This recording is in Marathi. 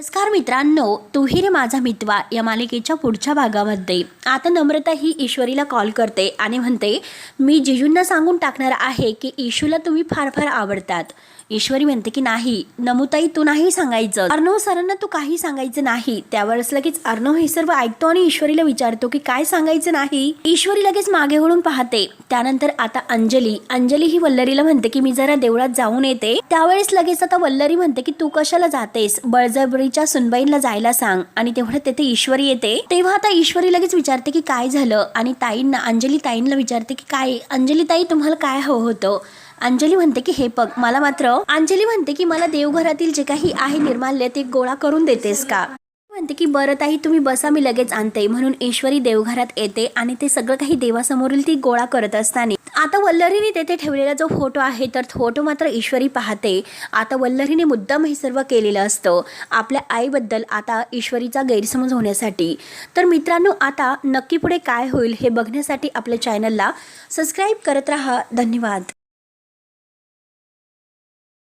नमस्कार मित्रांनो तूही रे माझा मितवा या मालिकेच्या पुढच्या भागामध्ये. आता नम्रता ही ईश्वरीला कॉल करते आणि म्हणते मी जिजूंना सांगून टाकणार आहे की ईशूला तुम्ही फार फार आवडतात. ईश्वरी म्हणते की नाही नमुताई तू नाही सांगायचं. अर्णव सरांना तू काही सांगायचं नाही. त्यावेळेस लगेच अर्णव हे सर्व ऐकतो आणि ईश्वरीला विचारतो की काय सांगायचं नाही? ईश्वरी लगेच मागे वळून पाहते. त्यानंतर आता अंजली अंजली ही वल्लरीला म्हणते की मी जरा देवळात जाऊन येते. त्यावेळेस लगेच आता वल्लरी म्हणते की तू कशाला जातेस? बळजबरीच्या सुनबाईंना जायला सांग आणि तेवढं तेथे ईश्वरी येते तेव्हा आता ईश्वरी लगेच विचारते की काय झालं आणि ताईंना अंजली ताईंना विचारते की काय अंजली ताई तुम्हाला काय हवं होतं? अंजली म्हणते की हे बघ मला मात्र अंजली म्हणते की मला देवघरातील जे काही आहे निर्माल्य ते गोळा करून देतेस का? म्हणते की बरं ताई तुम्ही बसा मी लगेच आणते. म्हणून ईश्वरी देवघरात येते आणि ते सगळं काही देवासमोरील ती गोळा करत असताना आता वल्लरीने तेथे ठेवलेला जो फोटो आहे तर फोटो मात्र ईश्वरी पाहते. आता वल्लरीने मुद्दाम हे सर्व केलेलं असतं. आपल्या आईबद्दल आता ईश्वरीचा गैरसमज होण्यासाठी. तर मित्रांनो आता नक्की पुढे काय होईल हे बघण्यासाठी आपल्या चॅनलला सबस्क्राईब करत राहा. धन्यवाद.